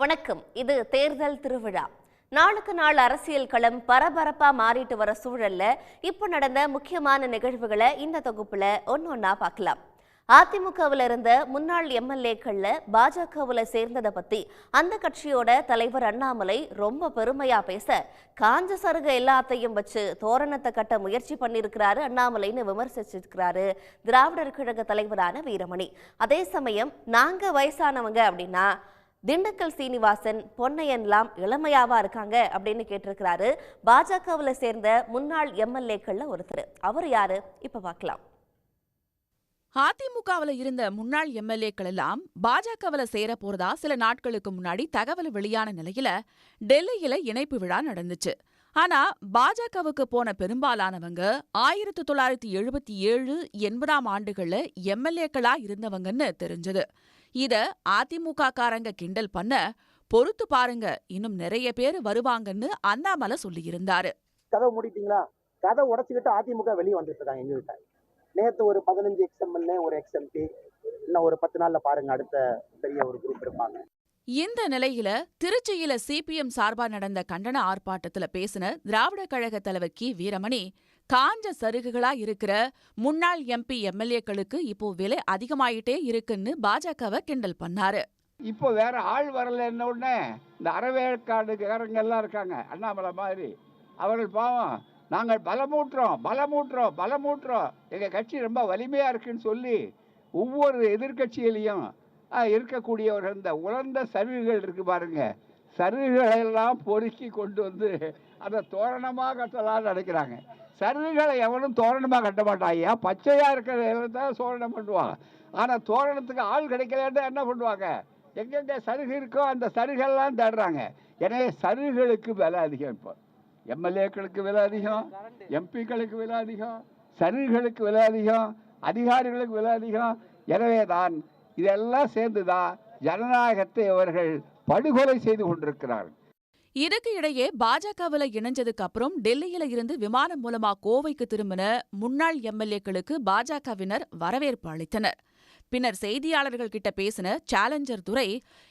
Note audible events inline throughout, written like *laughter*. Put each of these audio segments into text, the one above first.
வணக்கம். இது தேர்தல் திருவிழா. நாளுக்கு நாள் அரசியல் களம் பரபரப்பா மாறிட்டு வர சூழல்ல இப்போ நடந்த முக்கியமான நிகழ்வுகளை இந்த தொகுப்புல ஒன்னொன்னா பார்க்கலாம். அதிமுகவில் இருந்த முன்னாள் எம்எல்ஏக்கள்ல பாஜகவுல சேர்ந்ததை பத்தி அந்த கட்சியோட தலைவர் அண்ணாமலை ரொம்ப பெருமையா பேச காஞ்ச சருக எல்லாத்தையும் வச்சு தோரணத்தை கட்ட முயற்சி பண்ணியிருக்கிறாரு அண்ணாமலைன்னு விமர்சிச்சிருக்கிறாரு திராவிடர் கழக தலைவரான வீரமணி. அதே சமயம் நாங்க வயசானவங்க அப்படின்னா திண்டுக்கல் சீனிவாசன் பொன்னையன்லாம் இளமையாவா இருக்காங்க அப்படின்னு கேட்டிருக்கிறாரு. பாஜகவுல சேர்ந்த முன்னாள் எம்எல்ஏக்கள்ல ஒருத்தர். அவர் யாரு? இப்ப பார்க்கலாம் அதிமுகவுல இருந்த முன்னாள் எம்எல்ஏக்கள் எல்லாம் பாஜகவுல சேர போறதா சில நாட்களுக்கு முன்னாடி தகவல் வெளியான நிலையில டெல்லியில இணைப்பு விழா நடந்துச்சு. ஆனா பாஜகவுக்கு போன பெரும்பாலானவங்க ஆயிரத்தி தொள்ளாயிரத்தி எழுபத்தி ஏழு எண்பதாம் ஆண்டுகள்ல எம்எல்ஏக்களா இருந்தவங்கன்னு தெரிஞ்சது. இத அதிமுக காரங்க கிண்டல் பண்ண பொறுத்து பாருங்க இன்னும் நிறைய பேர் வருவாங்கன்னு அண்ணாமலை சொல்லியிருந்தாரு. கதவை மூடிட்டீங்களா? கதை உடைச்சுக்கிட்டு அதிமுக வெளியே வந்துட்டு இருக்காங்க எங்ககிட்ட. நேத்து ஒரு பதினஞ்சு எக்ஸ்எம்எல்ஏ ஒரு எக்ஸ்எம்பி இன்னும் ஒரு பத்து நாள்ல பாருங்க அடுத்த பெரிய ஒரு குரூப் இருப்பாங்க இந்த நிலையில திருச்சியில சிபிஎம் சார்பா நடந்த கண்டன ஆர்ப்பாட்டத்துல பேசின திராவிட கழக தலைவர் கி. வீரமணி காஞ்ச சருகுகளா இருக்கிற முன்னாள் எம்பி எம்எல்ஏக்களுக்கு இப்போ விலை அதிகமாயிட்டே இருக்குன்னு பாஜகவை கிண்டல் பண்ணாரு. இப்போ வேற ஆள் வரலன்ன உடனே இந்த அறவேற்காடுக்காரங்க எல்லாம் இருக்காங்க அண்ணாமலை மாதிரி. அவர்கள் பாவம் நாங்கள் பலமூட்டுறோம் பலமூட்டுறோம் பலமூட்டுறோம். எங்கள் கட்சி ரொம்ப வலிமையாக இருக்குன்னு சொல்லி ஒவ்வொரு எதிர்கட்சியிலையும் இருக்கக்கூடியவர்கள் இந்த உலர்ந்த சருகுகள் இருக்கு பாருங்க. சருகுகளை எல்லாம் பொறுக்கி கொண்டு வந்து அதை தோரணமாக கட்டலாம்னு நினைக்கிறாங்க. சருகுகளை எவனும் தோரணமாக கட்ட மாட்டாங்க பச்சையாக இருக்கிற தான் தோரணம் பண்ணுவாங்க ஆனால் தோரணத்துக்கு ஆள் கிடைக்கலன்னா என்ன பண்ணுவாங்க? எங்கெங்க சருகு இருக்கோ அந்த சருகெல்லாம் தேடுறாங்க. எனவே சருகுகளுக்கு விலை அதிகம் இப்போ. எம்எல்ஏக்களுக்கு விலை அதிகம். எம்பிக்களுக்கு விலை அதிகம். சருகுகளுக்கு விலை அதிகம். அதிகாரிகளுக்கு விலை அதிகம். எனவே தான் இதெல்லாம் சேர்ந்து தான் ஜனநாயகத்தை அவர்கள் படுகொலை செய்து கொண்டிருக்கிறார்கள். இதுக்கு இடையே பாஜகவுல இணைஞ்சதுக்கு அப்புறம் டெல்லியில இருந்து விமானம் மூலமா கோவைக்கு திரும்பின முன்னாள் எம்எல்ஏக்களுக்கு பாஜகவினர் வரவேற்பு அளித்தனர். பின்னர் செய்தியாளர்கள் கிட்ட பேசின சேலஞ்சர் துரை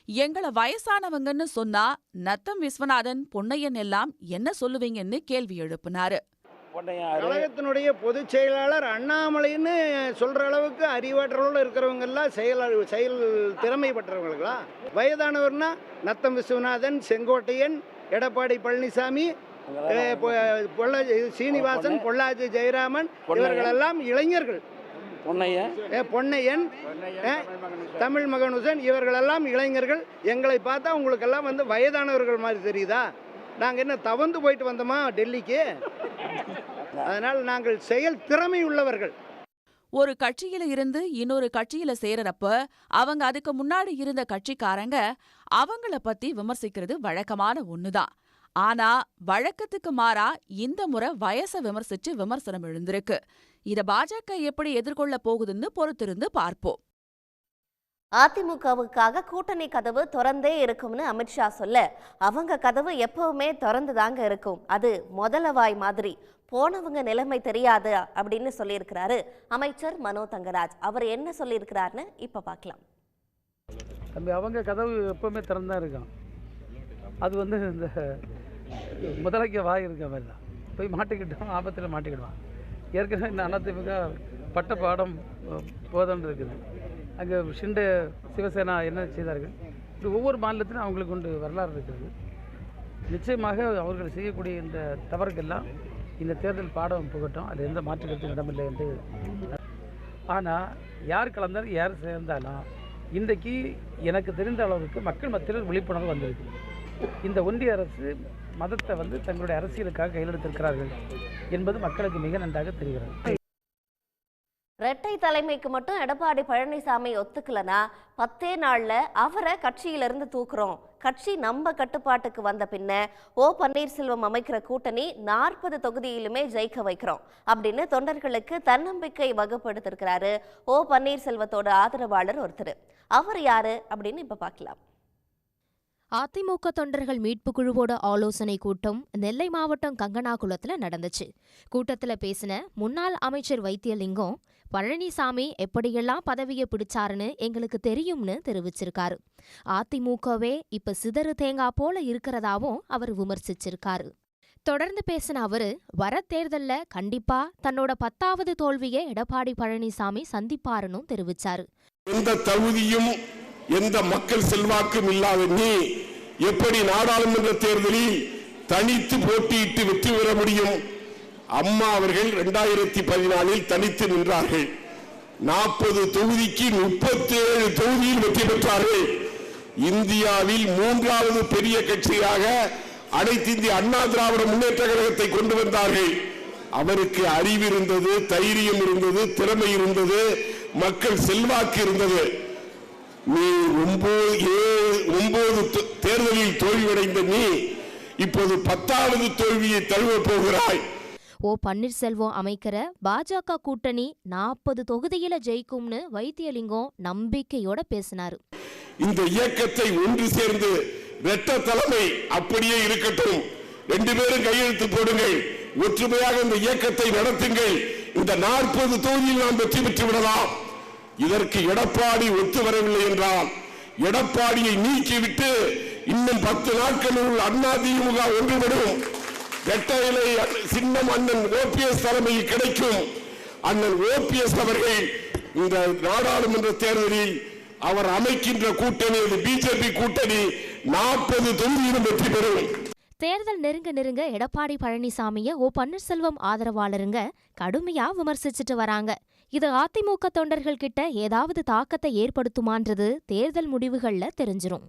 எங்கள வயசானவங்கன்னு சொன்னா நத்தம் விஸ்வநாதன் பொன்னையன் எல்லாம் என்ன சொல்லுவீங்கன்னு கேள்வி எழுப்பினாரு. கழகத்தினுடைய பொதுச் செயலாளர் அண்ணாமலைன்னு சொல்ற அளவுக்கு அறிவாற்றலோடு இருக்கிறவங்க எல்லாம் செயல் செயல் திறமை பெற்றவங்களா வயதானவர்னா நத்தம் விஸ்வநாதன் செங்கோட்டையன் எடப்பாடி பழனிசாமி பொள்ளாச்சி சீனிவாசன் பொள்ளாச்சி ஜெயராமன் இவர்களெல்லாம் இளைஞர்கள். அஹ், பொன்னையன் அஹ், தமிழ் மகனுசன் இவர்களெல்லாம் இளைஞர்கள். எங்களை பார்த்தா உங்களுக்கெல்லாம் வந்து வயதானவர்கள் மாதிரி தெரியுதா? நாங்கள் என்ன தவந்து போயிட்டு வந்தோமா டெல்லிக்கு? *laughs* அதனால் நாங்கள் செயல் திறமை உள்ளவர்கள் ஒரு கட்சியில இருந்து இன்னொரு கட்சியில சேரறப்ப அவங்க அதுக்கு முன்னாடி இருந்த கட்சிக்காரங்க அவங்கள பத்தி விமர்சிக்கிறது வழக்கமான ஒண்ணுதான். ஆனா வழக்கத்துக்கு மாறா இந்த முறை வயச விமர்சிச்சு விமர்சனம் எழுந்திருக்கு. இத பாஜக எப்படி எதிர்கொள்ள போகுதுன்னு பொறுத்திருந்து பார்ப்போம். அதிமுகவுக்காக கூட்டணி கதவு திறந்தே இருக்கும்னு அமித்ஷா சொல்ல அவங்க கதவு எப்பவுமே திறந்து தாங்க இருக்கும். அது முதலவாய் மாதிரி. போனவங்க நிலைமை தெரியாது அப்படின்னு சொல்லியிருக்கிறாரு அமைச்சர் மனோ தங்கராஜ். அவர் என்ன சொல்லியிருக்கிறாருன்னு இப்போ பார்க்கலாம். தம்பி அவங்க கதவு எப்போவுமே திறந்தா இருக்கும் அது வந்து இந்த முதலைக்கு வாய் இருக்க மாதிரி தான். போய் மாட்டிக்கிட்டோம் ஆபத்தில் மாட்டிக்கிடுவான். ஏற்கனவே இந்த அதிமுக பட்ட பாடம் அஹ், போதம் இருக்குது. அங்கே ஷிண்டே சிவசேனா என்ன செய்தார்கள்? இது ஒவ்வொரு மாநிலத்திலும் அவங்களுக்கு உண்டு வரலாறு இருக்கிறது நிச்சயமாக அவர்கள் செய்யக்கூடிய இந்த தவறுக்கெல்லாம் இந்த தேர்தல் பாடம் புகட்டும். அது எந்த மாற்று இடமில்லை என்று ஆனால் யார் கலந்தாலும் யார் சேர்ந்தாலும் இன்றைக்கு எனக்கு தெரிந்த அளவுக்கு மக்கள் மத்தியில் விழிப்புணர்வு வந்திருக்கு இந்த ஒன்றிய அரசு மதத்தை வந்து தங்களுடைய அரசியலுக்காக கையெழுத்திருக்கிறார்கள் என்பது மக்களுக்கு மிக நன்றாக தெரிகிறது. ரெட்டை தலைமைக்கு மட்டும் எடப்பாடி பழனிசாமி ஒத்துக்கலனா பத்தே நாளில் அவரை கட்சியிலிருந்து தூக்குறோம். கட்சி நம்ம கட்டுப்பாட்டுக்கு வந்த பின்ன ஓ பன்னீர்செல்வம் அமைக்கிற கூட்டணி நாற்பது தொகுதியிலுமே ஜெயிக்க வைக்கிறோம் அப்படின்னு தொண்டர்களுக்கு தன்னம்பிக்கை வகுப்படுத்திருக்கிறாரு ஓ பன்னீர்செல்வத்தோட ஆதரவாளர் ஒருத்தர். அவர் யாரு அப்படின்னு இப்ப பார்க்கலாம். அதிமுக தொண்டர்கள் மீட்பு குழுவோட ஆலோசனை கூட்டம் நெல்லை மாவட்டம் கங்கனாகுளத்துல நடந்துச்சு. கூட்டத்துல பேசின முன்னாள் அமைச்சர் வைத்தியலிங்கம் பழனிசாமி எப்படியெல்லாம் பதவியை பிடிச்சாருன்னு எங்களுக்கு தெரியும்னு தெரிவிச்சிருக்காரு. அதிமுகவே இப்ப சிதறு தேங்காய் போல இருக்கிறதாவும் அவர் விமர்சிச்சிருக்காரு. தொடர்ந்து பேசின அவரு வர தேர்தல்ல கண்டிப்பா தன்னோட பத்தாவது தோல்வியை எடப்பாடி பழனிசாமி சந்திப்பாருன்னு தெரிவிச்சாரு. எந்த தகுதியும் எந்த மக்கள் செல்வாக்கும் இல்லாத நீ எப்படி நாடாளுமன்ற தேர்தலில் தனித்து போட்டியிட்டு வெற்றி பெற முடியும்? அம்மா அவர்கள் இரண்டாயிரத்தி பதினாலில் தனித்து நின்றார்கள். நாற்பது தொகுதிக்கு முப்பத்தி ஏழு தொகுதியில் வெற்றி பெற்றார்கள். இந்தியாவில் மூன்றாவது பெரிய கட்சியாக அனைத்து இந்திய அண்ணா திராவிட முன்னேற்ற கழகத்தை கொண்டு வந்தார்கள். அவருக்கு அறிவு இருந்தது தைரியம் இருந்தது திறமை இருந்தது மக்கள் செல்வாக்கு இருந்தது. நீ ஒன்பது தேர்தலில் தோல்வியடைந்த நீ இப்போது பத்தாவது தோல்வியை தழுவப் போகிறாய். ஓ பன்னீர்செல்வம் அமைக்கிற பாஜக கூட்டணி நாற்பது தொகுதியில ஜெயிக்கும்னு வைத்தியலிங்கம் நம்பிக்கையோட பேசினாரு. இந்த இயக்கத்தை ஒன்று சேர்ந்து இரட்ட தலைமை அப்படியே இருக்கட்டும். ரெண்டு பேரும் கையெழுத்து போடுங்கள். ஒற்றுமையாக இந்த இயக்கத்தை நடத்துங்கள். இந்த நாற்பது தொகுதியில் நாம் வெற்றி பெற்று விடலாம். இதற்கு எடப்பாடி ஒத்து வரவில்லை என்றால் எடப்பாடியை நீக்கிவிட்டு இன்னும் பத்து நாட்களுள் அண்ணா திமுக ஒன்றுபடும். இரட்டையிலை சின்னம் அண்ணன் ஓபிஎஸ் தலைமையில் கிடைக்கும். அண்ணன் ஓபிஎஸ் அவர்கள் இந்த நாடாளுமன்ற தேர்தலில் அவர் அமைக்கின்ற கூட்டணி அது பிஜேபி கூட்டணி நாற்பது தொகுதியிலும் வெற்றி பெறும். தேர்தல் நெருங்க நெருங்க எடப்பாடி பழனிசாமியை ஓ பன்னீர்செல்வம் ஆதரவாளருங்க கடுமையா விமர்சிச்சுட்டு வராங்க. இது அதிமுக தொண்டர்கள் கிட்ட ஏதாவது தாக்கத்தை ஏற்படுத்துமான்றது தேர்தல் முடிவுகள்ல தெரிஞ்சிரும்.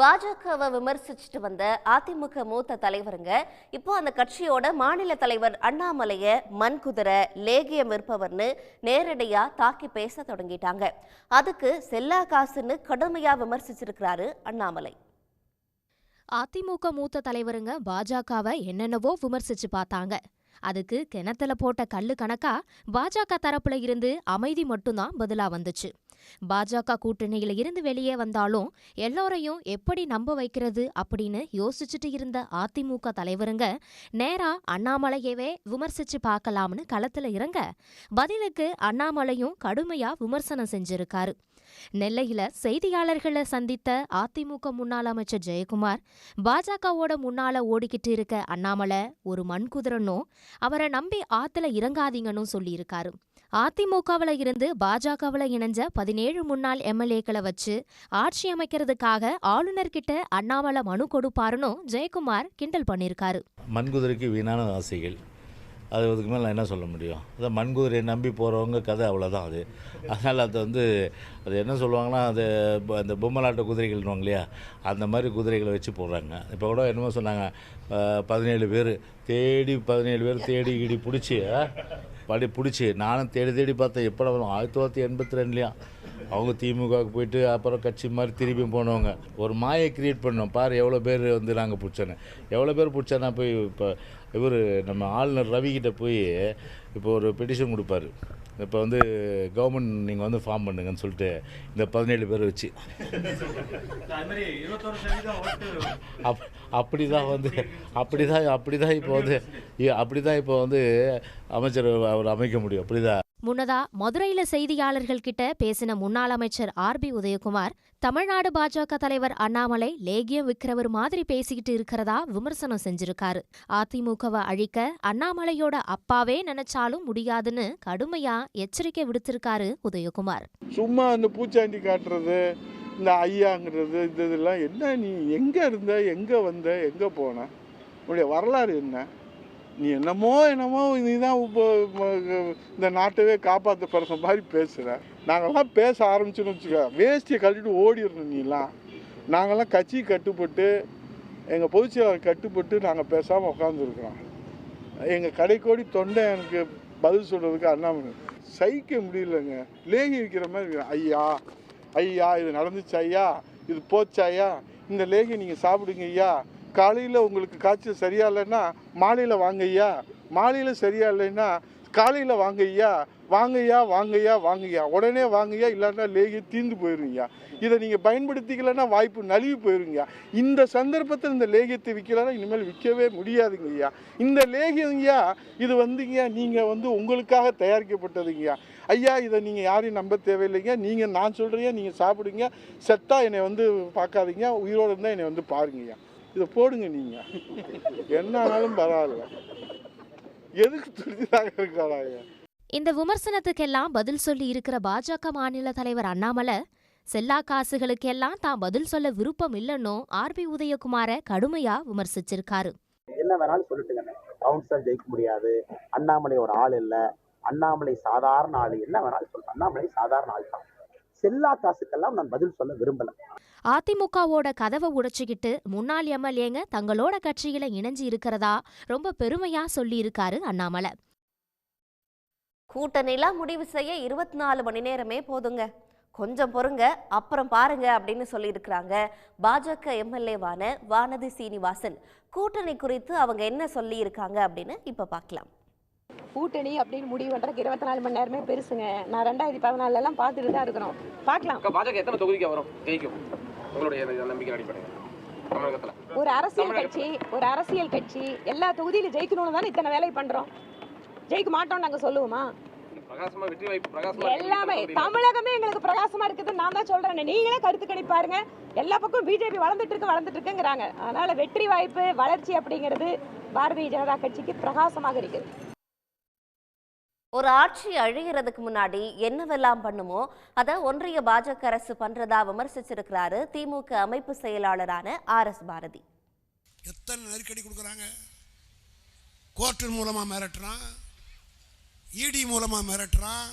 பாஜகவை விமர்சிச்சுட்டு வந்த அதிமுக மூத்த தலைவருங்க இப்போ அந்த கட்சியோட மாநில தலைவர் அண்ணாமலைய மண்குதிரை லேகியம் விற்பவர்னு நேரடியா தாக்கி பேச தொடங்கிட்டாங்க. அதுக்கு செல்லா காசுன்னு கடுமையா விமர்சிச்சிருக்கிறாரு அண்ணாமலை. அதிமுக மூத்த தலைவருங்க பாஜகவை என்னென்னவோ விமர்சிச்சு பார்த்தாங்க. அதுக்கு கிணத்துல போட்ட கல்லு கணக்கா பாஜக தரப்புல இருந்து அமைதி மட்டும்தான் பதிலா வந்துச்சு. பாஜக கூட்டணியில இருந்து வெளியே வந்தாலும் எல்லோரையும் எப்படி நம்ப வைக்கிறது அப்படின்னு யோசிச்சுட்டு இருந்த அதிமுக தலைவருங்க நேரா அண்ணாமலையவே விமர்சிச்சு பார்க்கலாம்னு களத்துல இறங்க பதிலுக்கு அண்ணாமலையும் கடுமையா விமர்சனம் செஞ்சிருக்காரு. நெல்லையில செய்தியாளர்களை சந்தித்த அதிமுக முன்னாள் அமைச்சர் ஜெயக்குமார் பாஜகவோட முன்னால ஓடிக்கிட்டு இருக்க அண்ணாமலை ஒரு மண்குதிரனும் அவரை நம்பி ஆத்துல இறங்காதீங்கன்னு சொல்லியிருக்காரு. அதிமுகவில் இருந்து பாஜகவில் இணைஞ்ச பதினேழு முன்னாள் எம்எல்ஏக்களை வச்சு ஆட்சி அமைக்கிறதுக்காக ஆளுநர்கிட்ட அண்ணாமலை மனு கொடுப்பாருன்னு ஜெயக்குமார் கிண்டல் பண்ணியிருக்காரு. மண்குதிரைக்கு வீணான ஆசைகள். அது அதுக்கு மேலே நான் என்ன சொல்ல முடியும்? அதான் மண்குதிரையை நம்பி போகிறவங்க கதை அவ்வளோதான் அது. அதனால் அது வந்து அது என்ன சொல்லுவாங்கன்னா அது அந்த பொம்மலாட்ட குதிரைகள்னுவாங்க இல்லையா? அந்த மாதிரி குதிரைகளை வச்சு போடுறாங்க. இப்போ கூட என்னமோ சொன்னாங்க பதினேழு பேர் தேடி பதினேழு பேர் தேடி கிடி பிடிச்சி படி பிடிச்சி நானும் தேடி தேடி பார்த்தேன் எப்போ வரும் ஆயிரத்தி தொள்ளாயிரத்தி எண்பத்தி ரெண்டுலையும் அவங்க திமுகவுக்கு போயிட்டு அப்புறம் கட்சி மாதிரி திருப்பியும் போனவங்க. ஒரு மாயை கிரியேட் பண்ணோம். பாரு எவ்வளோ பேர் வந்து நாங்கள் பிடிச்சோன்னு. எவ்வளோ பேர் பிடிச்சேன்னா போய் இப்போ இவர் நம்ம ஆளுநர் ரவிக்கிட்ட போய் இப்போ ஒரு பெட்டிஷன் கொடுப்பாரு. இப்போ வந்து கவர்மெண்ட் நீங்கள் வந்து ஃபார்ம் பண்ணுங்கன்னு சொல்லிட்டு இந்த பதினேழு பேர் வச்சு. அப் அப்படி தான் வந்து அப்படி தான் அப்படி தான் இப்போ வந்து அப்படி தான் இப்போ வந்து அமைச்சர் அவர் அமைக்க முடியும். அப்படி தான் முன்னதா மதுரையில் செய்தியாளர்கள் கிட்ட பேசின முன்னாள் அமைச்சர் ஆர் பி உதயகுமார் தமிழ்நாடு பாஜக தலைவர் அண்ணாமலை லேகியம் விக்கிறவர் மாதிரி பேசிக்கிட்டு இருக்கிறதா விமர்சனம் செஞ்சிருக்காரு. அதிமுகவை அழிக்க அண்ணாமலையோட அப்பாவே நினைச்சாலும் முடியாதுன்னு கடுமையா எச்சரிக்கை விடுத்திருக்காரு உதயகுமார். சும்மா அந்த பூச்சாண்டி காட்டுறது இந்த ஐயாங்கிறது இந்த இதெல்லாம் என்ன நீ எங்கே இருந்த எங்கே வந்த எங்கே போன? உன்னுடைய வரலாறு என்ன? நீ என்னமோ என்னமோ நீ தான் இப்போ இந்த நாட்டவே காப்பாற்ற பிறந்த மாதிரி பேசுகிற நாங்கள்லாம் பேச ஆரம்பிச்சோன்னு வச்சுக்க வேஷ்டியை கட்டிட்டு ஓடிடணும் நீலாம். நாங்கள்லாம் கட்சி கட்டுப்பட்டு எங்கள் பொதுச்செயலாளர் கட்டுப்பட்டு நாங்கள் பேசாமல் உட்காந்துருக்குறோம் எங்கள் கடைக்கோடி தொண்டை எனக்கு பதில் சொல்கிறதுக்கு அண்ணாமலை. சகிக்க முடியலங்க. லேகி விற்கிற மாதிரி ஐயா ஐயா இது நடந்துச்சு ஐயா இது போச்சு ஐயா. இந்த லேகி நீங்கள் சாப்பிடுங்க ஐயா. காலையில் உங்களுக்கு காய்ச்சல் சரியா இல்லைன்னா மாலையில் வாங்க ஐயா மாலையில் சரியா இல்லைன்னா காலையில் வாங்கய்யா. வாங்கய்யா வாங்கய்யா வாங்கய்யா. உடனே வாங்கய்யா இல்லைன்னா லேகிய தீர்ந்து போயிருங்கய்யா. இதை நீங்கள் பயன்படுத்திக்கலைன்னா வாய்ப்பு நழுவி போயிருங்கய்யா. இந்த சந்தர்ப்பத்தில் இந்த லேகியத்தை விற்கலன்னா இனிமேல் விற்கவே முடியாதுங்கய்யா. இந்த லேகியங்கய்யா இது வந்துங்கய்யா நீங்கள் வந்து உங்களுக்காக தயாரிக்கப்பட்டதுங்கய்யா. ஐயா இதை நீங்கள் யாரையும் நம்ப தேவையில்லைங்க நீங்கள் நான் சொல்கிறீங்க நீங்கள் சாப்பிடுங்க செத்தா என்னை வந்து பார்க்காதீங்க உயிரோடு இருந்தால் என்னை வந்து பாருங்கய்யா. இதை போடுங்க நீங்கள் என்ன ஆனாலும் பரவாயில்ல. எதுக்கு துடிதாக இருக்காடாங்க இந்த விமர்சனத்துக்கெல்லாம் பதில் சொல்லி இருக்கிற பாஜக மாநில தலைவர் அண்ணாமலை செல்லா காசுகளுக்கெல்லாம் தான் பதில் சொல்ல விருப்பம் இல்லைன்னோ ஆர்பி உதயகுமார கடுமையா விமர்சிச்சிருக்காரு. என்ன வேணாலும் சொல்லிட்டுங்க. கவுன்சிலர் ஜெயிக்க முடியாது. அண்ணாமலை ஒரு ஆள் இல்ல. அண்ணாமலை சாதாரண ஆள். என்ன வேணாலும் சொல்றேன் அண்ணாமலை சாதாரண ஆள் தான். செல்லா காசுக்கெல்லாம் நான் பதில் சொல்ல விரும்பல. அதிமுகவோட கதவை உடைச்சுக்கிட்டு முன்னாள் எம்எல்ஏங்க தங்களோட கட்சியில இணைஞ்சு இருக்கிறதா ரொம்ப பெருமையா சொல்லி இருக்காரு அண்ணாமலை. கூட்டணிலாம் முடிவு செய்ய இருபத்தி நாலு மணி நேரமே போதுங்க. கொஞ்சம் பொறுங்க அப்புறம் பாருங்க அப்படின்னு சொல்லியிருக்கிறாங்க பாஜக எம்எல்ஏவான வானதி சீனிவாசன். கூட்டணி குறித்து அவங்க என்ன சொல்லியிருக்காங்க அப்படின்னு இப்ப பார்க்கலாம். கூட்டணி அப்படின்னு முடிவு பண்றதுக்கு இருபத்தி நாலு மணி நேரமே பெருசுங்க. நான் ரெண்டாயிரத்தி பதினாலுல எல்லாம் பார்த்துட்டு தான் இருக்கிறோம். பார்க்கலாம். பாஜக எத்தனை தொகுதிக்கு வரும்? ஜெயிக்கும். உங்களுடைய நம்பிக்கை அடிப்படையில். ஒரு அரசியல் கட்சி ஒரு அரசியல் கட்சி எல்லா தொகுதியிலும் ஜெயிக்கணும்னு தானே இத்தனை வேலை பண்றோம்? ஜெயிக்க மாட்டோம் நாங்க சொல்லுவோமா? எல்லாமே தமிழகமே எங்களுக்கு பிரகாசமா இருக்குதுன்னு நான் தான் சொல்றேன். நீங்களே கருத்து கணிப்பு பாருங்க எல்லா பக்கம் பிஜேபி வளர்ந்துட்டு இருக்கு வளர்ந்துட்டு இருக்குங்கிறாங்க. அதனால வெற்றி வாய்ப்பு வளர்ச்சி அப்படிங்கிறது பாரதிய ஜனதா கட்சிக்கு பிரகாசமாக இருக்குது. ஒரு ஆட்சி அழிகிறதுக்கு முன்னாடி என்னவெல்லாம் பண்ணுமோ அதை ஒன்றிய பாஜக அரசு பண்றதா விமர்சிச்சிருக்கிறாரு திமுக அமைப்பு செயலாளரான ஆர் எஸ் பாரதி. எத்தனை நெருக்கடி கொடுக்குறாங்க? கோர்ட்டு மூலமாக மிரட்டுறான் இடி மூலமாக மிரட்டுறான்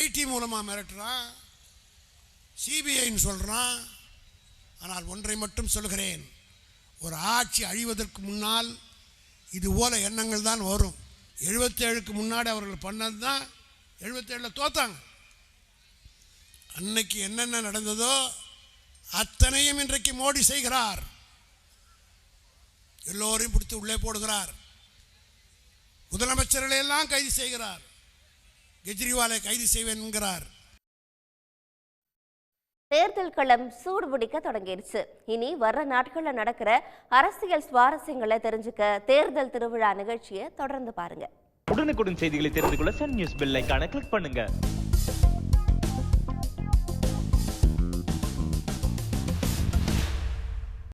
ஐடி மூலமாக மிரட்டுறான் சிபிஐன்னு சொல்கிறான் ஆனால் ஒன்றை மட்டும் சொல்கிறேன் ஒரு ஆட்சி அழிவதற்கு முன்னால் இது போல எண்ணங்கள் தான் வரும். எழுபத்தேழுக்கு முன்னாடி அவர்கள் பண்ணது தான் எழுபத்தேழில் தோத்தாங்க. அன்னைக்கு என்னென்ன நடந்ததோ அத்தனையும் இன்றைக்கு மோடி செய்கிறார். எல்லோரையும் பிடித்து உள்ளே போடுகிறார். முதலமைச்சர்களை எல்லாம் கைது செய்கிறார். கெஜ்ரிவாலை கைது செய்வேன் என்கிறார். தேர்தல் களம் சூடுபிடிக்க தொடங்கிடுச்சு இனி வர்ற நாட்களில் நடக்கிற அரசியல் சுவாரஸ்யங்களை தெரிஞ்சுக்க தேர்தல் திருவிழா நிகழ்ச்சியை தொடர்ந்து பாருங்க. உடனுக்குடன் செய்திகளை தெரிந்து கொள்ள சன் நியூஸ் பெல் ஐக்கான கிளிக் பண்ணுங்க.